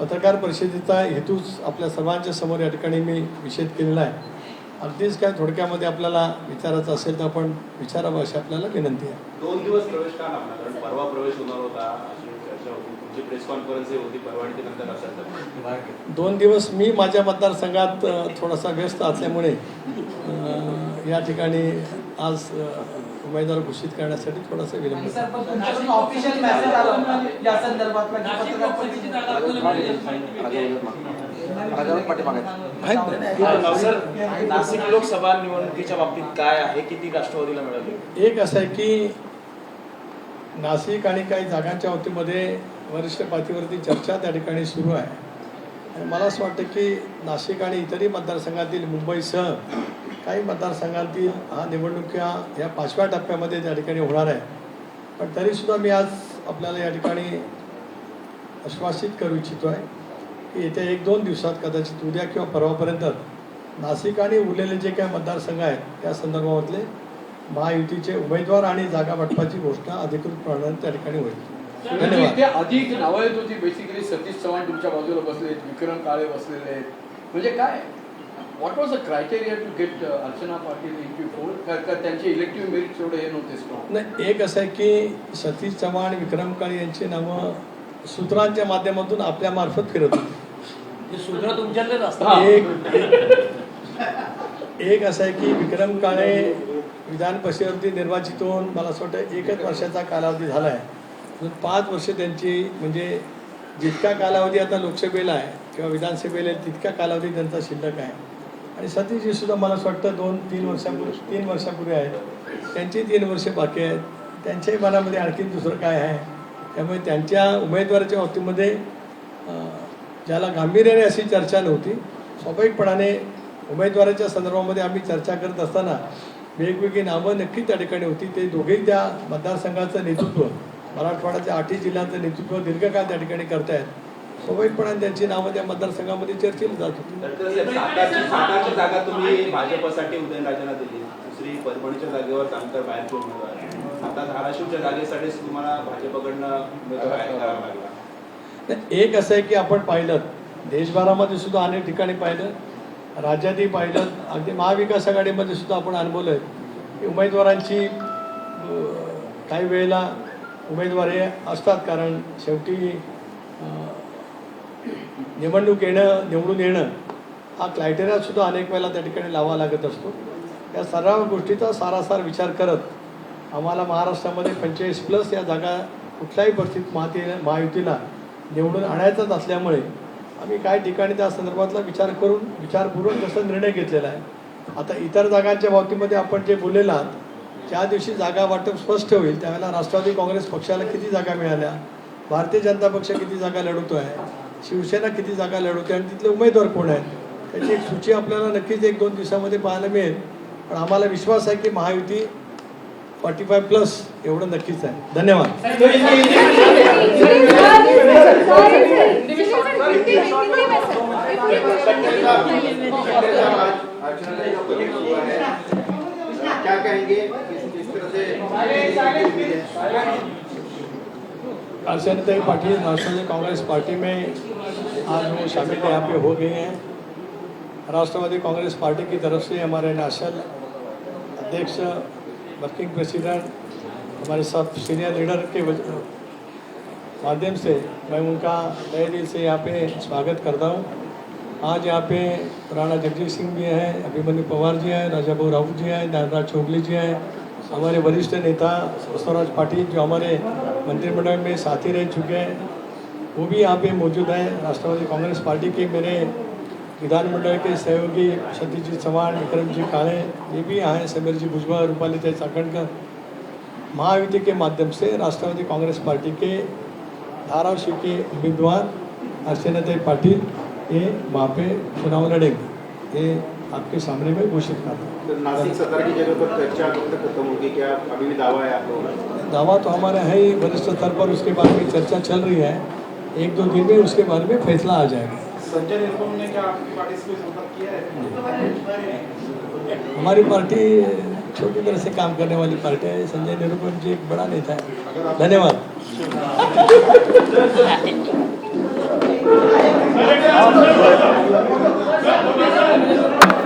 पत्रकार परिषदेचा हेतूच आपल्या सर्वांच्या समोर या ठिकाणी मी विषेद केलेला आहे. अगदीच काय थोडक्यामध्ये आपल्याला विचारायचं असेल तर आपण विचारावं अशी आपल्याला विनंती आहे. दोन दिवस प्रवेश का कारण परवा प्रवेश होणार होता प्रेस कॉन्फरन्स होती परवा दोन दिवस मी माझ्या मतदारसंघात थोडासा व्यस्त असल्यामुळे या ठिकाणी आज उमेदवार घोषित करण्यासाठी थोडासा विलंब नाशिक लोकसभा निवडणुकीच्या बाबतीत काय आहे? किती राष्ट्रवादीला मिळाले? एक असं आहे की नाशिक आणि काही जागांच्या बाबतीमध्ये वरिष्ठ पातळीवरती चर्चा त्या ठिकाणी सुरू आहे. आणि मला असं वाटतं की नाशिक आणि इतरही मतदारसंघातील मुंबईसह काही मतदारसंघातील हा निवडणुका या पाचव्या टप्प्यामध्ये त्या ठिकाणी होणार आहे. पण तरीसुद्धा मी आज आपल्याला या ठिकाणी आश्वासित करू इच्छितो आहे की येत्या एक दोन दिवसात कदाचित उद्या किंवा परवापर्यंत नाशिक आणि उरलेले जे काही मतदारसंघ आहेत त्या संदर्भामधले महायुतीचे उमेदवार आणि जागा वाटपाची घोषणा अधिकृतपणे त्या ठिकाणी होईल. धन्यवाद. ते अधिक नावं येत होती बेसिकली सतीश चव्हाण तुमच्या बाजूला बसले आहेत विक्रम काळे बसलेले आहेत. म्हणजे काय? What was the criteria to get Archana Patil in to four का त्यांचे इलेक्टिव्ह मेरिट एवढे हे नव्हते स्ट्रॉंग नाही एक असं आहे की सतीश चव्हाण विक्रम काळे यांची नावं सूत्रांच्या माध्यमातून आपल्या मार्फत फिरत होती. सूत्र तुमच्यातलेच असतात. एक एक असं आहे की विक्रम काळे विधान परिषदेवरती निर्वाचित होऊन मला असं वाटतं एकच वर्षाचा कालावधी झाला आहे पाच वर्ष त्यांची म्हणजे जितका कालावधी आता लोकसभेला आहे किंवा विधानसभेला आहे तितका कालावधी त्यांचा शिल्लक आहे. आणि सतीशजी सुद्धा मला असं वाटतं दोन तीन वर्षापूर्वी तीन वर्षापूर्वी आहेत. त्यांची तीन वर्ष बाकी आहेत. त्यांच्याही मनामध्ये आणखी दुसरं काय आहे? त्यामुळे त्यांच्या उमेदवाराच्या बाबतीमध्ये ज्याला गांभीर्याने अशी चर्चा नव्हती स्वाभाविकपणाने उमेदवाराच्या संदर्भामध्ये आम्ही चर्चा करत असताना वेगवेगळी नावं नक्की त्या ठिकाणी होती. ते दोघेही त्या मतदारसंघाचं नेतृत्व मराठवाड्याच्या आठही जिल्ह्यांचं नेतृत्व दीर्घकाळ त्या ठिकाणी करतायत. स्वाभाविकपणाने त्यांची नावं त्या मतदारसंघामध्ये चर्चेली जात होती. जागा तुम्ही भाजपसाठी उदयनराजेंना दिली. दुसरी परभणीच्या जागेवर जानकर बाहेरचे उमेदवार. आता धाराशिवच्या जागेसाठीच तुम्हाला भाजपकडनं एक असं आहे की आपण पाहिलं देशभरामध्ये सुद्धा अनेक ठिकाणी पाहिलं राज्यातही पाहिलं अगदी महाविकास आघाडीमध्ये सुद्धा आपण अनुभवलं आहे की उमेदवारांची काही वेळेला उमेदवार हे असतात कारण शेवटी निवडणूक येणं निवडून येणं हा क्रायटेरियासुद्धा अनेक वेळेला त्या ठिकाणी लावा लागत असतो. या सर्व गोष्टीचा सारासार विचार करत आम्हाला महाराष्ट्रामध्ये पंचेचाळीस प्लस या जागा कुठल्याही परिस्थितीत महाती महायुतीला निवडून आणायचंच असल्यामुळे आम्ही काही ठिकाणी त्या संदर्भातला विचार करून विचारपूर्वक तसा निर्णय घेतलेला आहे. आता इतर जागांच्या बाबतीमध्ये आपण जे बोललेलं आहात ज्या दिवशी जागा वाटप स्पष्ट होईल त्यावेळेला राष्ट्रवादी काँग्रेस पक्षाला किती जागा मिळाल्या? भारतीय जनता पक्ष किती जागा लढवतो आहे शिवसेना किती जागा लढवते आणि तिथले उमेदवार कोण आहेत? त्याची एक सूची आपल्याला नक्कीच एक दोन दिवसामध्ये पाहायला मिळेल. पण आम्हाला विश्वास आहे की महायुती फॉर्टी फाय प्लस एवढं नक्कीच आहे. धन्यवाद. तरह पाटिल राष्ट्रवादी कांग्रेस पार्टी में आज वो शामिल यहाँ पे हो गए हैं। राष्ट्रवादी कांग्रेस पार्टी की तरफ़ से हमारे नेशनल अध्यक्ष, वर्किंग प्रेसिडेंट, हमारे सब सीनियर लीडर के माध्यम से मैं उनका तहे दिल से यहाँ पे स्वागत करता हूँ। आज यहाँ पे राणा जगजीत सिंह जी हैं, अभिमन्यु पवार जी हैं राजाभाऊ राउत जी हैं नागराज चौगली जी हैं, हमारे वरिष्ठ नेता बसवराज पाटिल जो हमारे मंत्रिमंडल में साथी रह चुके हैं। वो भी यहाँ पे मौजूद हैं। राष्ट्रवादी कांग्रेस पार्टी के मेरे विधानमंडल के सहयोगी सतीश जी चौहान विक्रम जी काळे ये भी यहाँ हैं। समीर जी भुजबल रूपाली जय चाकणकर महायुति के माध्यम से राष्ट्रवादी कांग्रेस पार्टी के धाराशिव के उम्मीदवार अर्चनाताई पाटिल ये वहाँ पे चुनाव लड़ेंगे। ये आपके सामने में घोषित कर रहा हूँ। तो नासिक सदर की जगह पर चर्चा कब तक खत्म होगी? क्या अभी भी दावा है आप लोगों का दावा तो हमारा है ही वरिष्ठ स्तर पर उसके बारे में चर्चा चल रही है। एक दो दिन में उसके बारे में फैसला आ जाएगा। संजय निरुपम ने क्या आपकी पार्टी से संपर्क किया है? हमारी पार्टी छोटी तरह से काम करने वाली पार्टी है। संजय निरुपम जी एक बड़ा नेता है। धन्यवाद। आपले